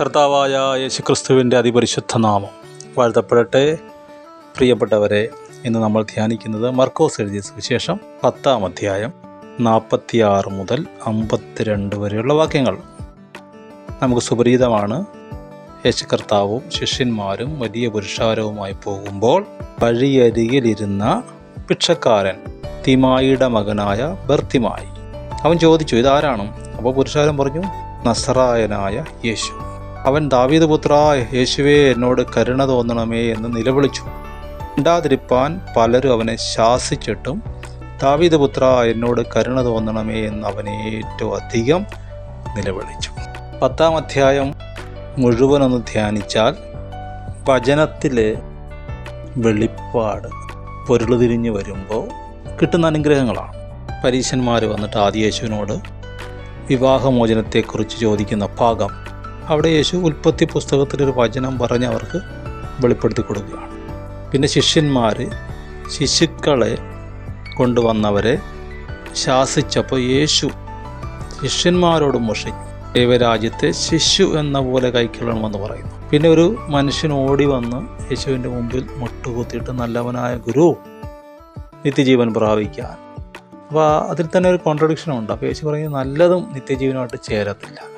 കർത്താവായ യേശുക്രിസ്തുവിന്റെ അതിപരിശുദ്ധ നാമം വാഴ്ത്തപ്പെടട്ടെ. പ്രിയപ്പെട്ടവരെ ഇന്ന് നമ്മൾ ധ്യാനിക്കുന്നത് മർക്കോസ് എഴുതിയ സുവിശേഷം പത്താം അധ്യായം നാൽപ്പത്തിയാറ് മുതൽ അമ്പത്തിരണ്ട് വരെയുള്ള വാക്യങ്ങൾ. നമുക്ക് സുപരീതമാണ്. യേശു കർത്താവും ശിഷ്യന്മാരും വലിയ പുരുഷാരവുമായി പോകുമ്പോൾ വഴിയരികിലിരുന്ന ഭിക്ഷക്കാരൻ തിമായിയുടെ മകനായ ബർത്തിമായി. അവൻ ചോദിച്ചു ഇതാരാണ്? അപ്പോൾ പുരുഷാരൻ പറഞ്ഞു നസറായനായ യേശു. അവൻ ദാവീദ് പുത്ര യേശുവേ എന്നോട് കരുണ തോന്നണമേ എന്ന് നിലവിളിച്ചു. ഉണ്ടാതിരിപ്പാൻ പലരും അവനെ ശാസിച്ചിട്ടും ദാവീദ് പുത്ര എന്നോട് കരുണ തോന്നണമേ എന്ന് അവനെ ഏറ്റവും അധികം നിലവിളിച്ചു. പത്താം അധ്യായം മുഴുവനൊന്ന് ധ്യാനിച്ചാൽ വചനത്തിലെ വെളിപ്പാട് പൊരുളുതിരിഞ്ഞ് വരുമ്പോൾ കിട്ടുന്ന അനുഗ്രഹങ്ങളാണ്. പരീശന്മാർ വന്നിട്ട് ആദ്യ യേശുവിനോട് വിവാഹമോചനത്തെക്കുറിച്ച് ചോദിക്കുന്ന ഭാഗം അവിടെ യേശു ഉൽപ്പത്തി പുസ്തകത്തിലൊരു വചനം പറഞ്ഞ് അവർക്ക് വെളിപ്പെടുത്തി കൊടുക്കുകയാണ്. പിന്നെ ശിഷ്യന്മാർ ശിശുക്കളെ കൊണ്ടുവന്നവരെ ശാസിച്ചപ്പോൾ യേശു ശിഷ്യന്മാരോട് മുഷിഞ്ഞു ദൈവരാജ്യത്തെ ശിശു എന്ന പോലെ കൈക്കൊള്ളണമെന്ന് പറയുന്നു. പിന്നെ ഒരു മനുഷ്യൻ ഓടി വന്ന് യേശുവിന്റെ മുമ്പിൽ മുട്ടുകുത്തിയിട്ട് നല്ലവനായ ഗുരു നിത്യജീവൻ പ്രാപിക്കാൻ. അപ്പോൾ അതിൽ തന്നെ ഒരു കോൺട്രഡിക്ഷൻ ഉണ്ട്. അപ്പോൾ യേശു പറയുന്നത് നല്ലതും നിത്യജീവനുമായിട്ട് ചേരത്തില്ല.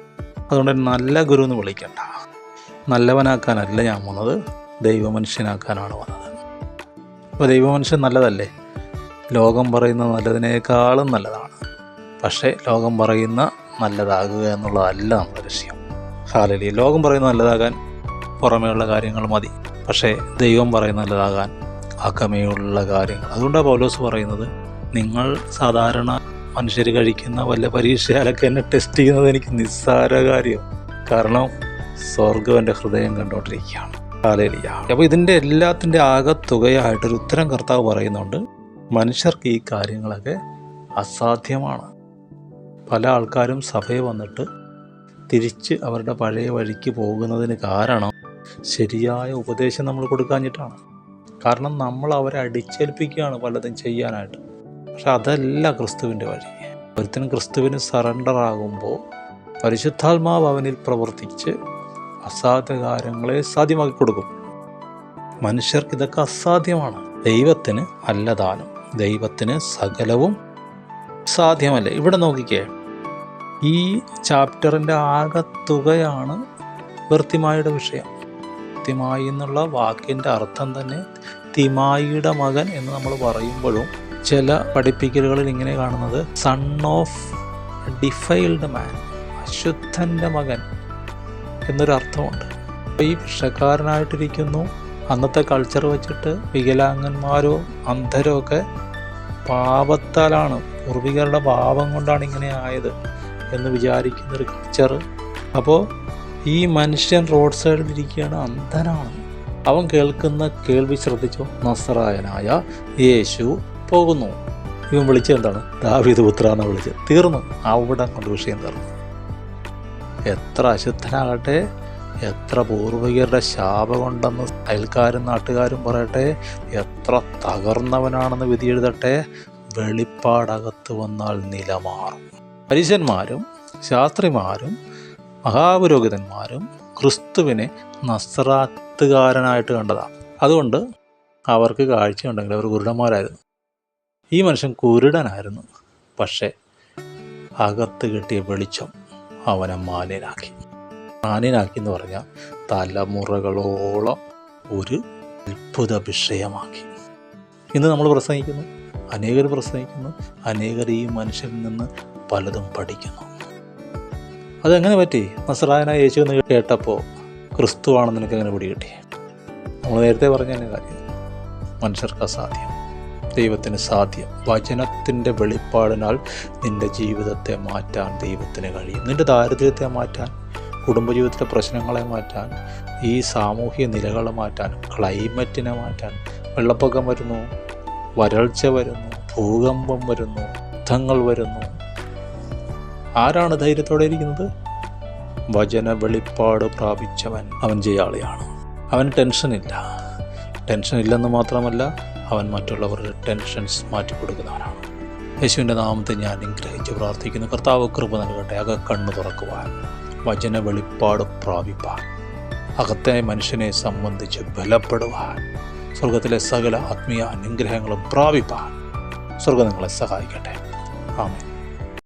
അതുകൊണ്ട് നല്ല ഗുരു എന്ന് വിളിക്കണ്ട. നല്ലവനാക്കാനല്ല ഞാൻ വന്നത് ദൈവമനുഷ്യനാക്കാനാണ് വന്നത് അപ്പോൾ ദൈവമനുഷ്യൻ നല്ലതല്ലേ? ലോകം പറയുന്ന നല്ലതിനേക്കാളും നല്ലതാണ്. പക്ഷേ ലോകം പറയുന്ന നല്ലതാകുക എന്നുള്ളതല്ല നമ്മുടെ ലക്ഷ്യം. ഹാലലി ലോകം പറയുന്ന നല്ലതാകാൻ പുറമേയുള്ള കാര്യങ്ങൾ മതി. പക്ഷേ ദൈവം പറയുന്ന നല്ലതാകാൻ അകമേയുള്ള കാര്യങ്ങൾ. അതുകൊണ്ടാണ് പൗലോസ് പറയുന്നത് നിങ്ങൾ സാധാരണ മനുഷ്യർ കഴിക്കുന്ന വല്ല പരീക്ഷയാലൊക്കെ എന്നെ ടെസ്റ്റ് ചെയ്യുന്നത് എനിക്ക് നിസ്സാര കാര്യം. കാരണം സ്വർഗം എന്റെ ഹൃദയം കണ്ടുകൊണ്ടിരിക്കുകയാണ് കാലയിലിയ അപ്പോൾ ഇതിന്റെ എല്ലാത്തിന്റെ ആകത്തുകയായിട്ടൊരു ഉത്തരം കർത്താവ് പറയുന്നുണ്ട്. മനുഷ്യർക്ക് ഈ കാര്യങ്ങളൊക്കെ അസാധ്യമാണ്. പല ആൾക്കാരും സഭയിൽ വന്നിട്ട് തിരിച്ച് അവരുടെ പഴയ വഴിക്ക് പോകുന്നതിന് കാരണം ശരിയായ ഉപദേശം നമ്മൾ കൊടുക്കാഞ്ഞിട്ടാണ്. കാരണം നമ്മൾ അവരെ അടിച്ചേൽപ്പിക്കുകയാണ് പലതും ചെയ്യാനായിട്ട്. പക്ഷെ അതല്ല ക്രിസ്തുവിന്റെ വഴി. ഒരുത്തൻ ക്രിസ്തുവിന് സറണ്ടർ ആകുമ്പോൾ പരിശുദ്ധാത്മാവ് അവനിൽ പ്രവർത്തിച്ച് അസാധ്യകാരങ്ങളെ സാധ്യമാക്കി കൊടുക്കും. മനുഷ്യർക്ക് ഇതൊക്കെ അസാധ്യമാണ്. ദൈവത്തിന് അല്ല ദാനം ദൈവത്തിന് സകലവും സാധ്യമല്ല. ഇവിടെ നോക്കിക്കേ. ഈ ചാപ്റ്ററിന്റെ ആകത്തുകയാണ് വൃത്തിമായുടെ വിഷയം. തിമായി എന്നുള്ള വാക്കിന്റെ അർത്ഥം തന്നെ തിമായിയുടെ മകൻ എന്ന് നമ്മൾ പറയുമ്പോഴും ചില പഠിപ്പിക്കലുകളിൽ ഇങ്ങനെ കാണുന്നത് സൺ ഓഫ് ഡിഫൈൽഡ് മാൻ അശുദ്ധന്റെ മകൻ എന്നൊരു അർത്ഥമുണ്ട്. അപ്പോൾ ഈ ഭിക്ഷക്കാരനായിട്ടിരിക്കുന്നു അന്നത്തെ കൾച്ചർ വെച്ചിട്ട് വികലാംഗന്മാരോ അന്ധരോ ഒക്കെ പാപത്താലാണ് പൂർവികരുടെ പാപം കൊണ്ടാണ് ഇങ്ങനെ ആയത് എന്ന് വിചാരിക്കുന്ന ഒരു കൾച്ചർ അപ്പോൾ ഈ മനുഷ്യൻ റോഡ് സൈഡിൽ ഇരിക്കുകയാണ് അന്ധനാണ്. അവൻ കേൾക്കുന്ന കേൾവി ശ്രദ്ധിച്ചു? നസറായനായ യേശു പോകുന്നു. ഇവൻ വിളിച്ചത് എന്താണ്? ദാവീദ് പുത്ര എന്ന് വിളിച്ചത്. തീർന്നു. അവിടെ കൊണ്ട് വിഷയം തീർന്നു. എത്ര അശുദ്ധനാകട്ടെ എത്ര പൂർവികരുടെ ശാപമുണ്ടെന്ന് അയൽക്കാരും നാട്ടുകാരും പറയട്ടെ എത്ര തകർന്നവനാണെന്ന് വിധി എഴുതട്ടെ വെളിപ്പാടകത്ത് വന്നാൽ നിലമാറും. പരീശന്മാരും ശാസ്ത്രിമാരും മഹാപുരോഹിതന്മാരും ക്രിസ്തുവിനെ നസ്രാത്തുകാരനായിട്ട് കണ്ടതാണ്. അതുകൊണ്ട് അവർക്ക് കാഴ്ചയുണ്ടെങ്കിൽ അവർ കുരുടന്മാരായിരുന്നു ഈ മനുഷ്യൻ കുരുടനായിരുന്നു. പക്ഷേ അകത്ത് കിട്ടിയ വെളിച്ചം അവനെ മാന്യനാക്കി. മാന്യനാക്കി എന്ന് പറഞ്ഞാൽ തലമുറകളോളം ഒരു അത്ഭുത വിഷയമാക്കി. ഇന്ന് നമ്മൾ പ്രസംഗിക്കുന്നു അനേകർ പ്രസംഗിക്കുന്നു അനേകർ ഈ മനുഷ്യനിൽ നിന്ന് പലതും പഠിക്കുന്നു. അതെങ്ങനെ പറ്റി? നസറായനായ യേശു എന്ന് കേട്ടപ്പോൾ ക്രിസ്തുവാണെന്ന് എനിക്ക് അങ്ങനെ പിടികിട്ടി? നമ്മൾ നേരത്തെ പറഞ്ഞ കാര്യം മനുഷ്യർക്ക് അസാധ്യം. ദൈവത്തിന് സാധ്യം. വചനത്തിന്റെ വെളിപ്പാടിനാൽ നിന്റെ ജീവിതത്തെ മാറ്റാൻ ദൈവത്തിന് കഴിയും. നിന്റെ ദാരിദ്ര്യത്തെ മാറ്റാൻ കുടുംബജീവിതത്തിലെ പ്രശ്നങ്ങളെ മാറ്റാൻ ഈ സാമൂഹിക നിലകളെ മാറ്റാൻ ക്ലൈമറ്റിനെ മാറ്റാൻ വെള്ളപ്പൊക്കം വരുന്നു വരൾച്ച വരുന്നു ഭൂകമ്പം വരുന്നു യുദ്ധങ്ങൾ വരുന്നു. ആരാണ് ധൈര്യത്തോടെ ഇരിക്കുന്നത്? വചന വെളിപ്പാട് പ്രാപിച്ചവൻ അവൻ ജയാളിയാണ്. അവന് ടെൻഷനില്ല. ടെൻഷൻ ഇല്ലെന്ന് മാത്രമല്ല അവൻ മറ്റുള്ളവരുടെ ടെൻഷൻസ് മാറ്റിക്കൊടുക്കുന്നവനാണ്. യേശുവിന്റെ നാമത്തെ ഞാൻ അനുഗ്രഹിച്ച് പ്രാർത്ഥിക്കുന്നു. കർത്താവ് കൃപ നൽകട്ടെ. അക കണ്ണു തുറക്കുവാൻ വചന വെളിപ്പാട് പ്രാപിപ്പാൻ അകത്തെ മനുഷ്യനെ സംബന്ധിച്ച് ബലപ്പെടുവാൻ സ്വർഗത്തിലെ സകല ആത്മീയ അനുഗ്രഹങ്ങളും പ്രാപിപ്പാൻ സ്വർഗം നിങ്ങളെ സഹായിക്കട്ടെ. ആമേൻ.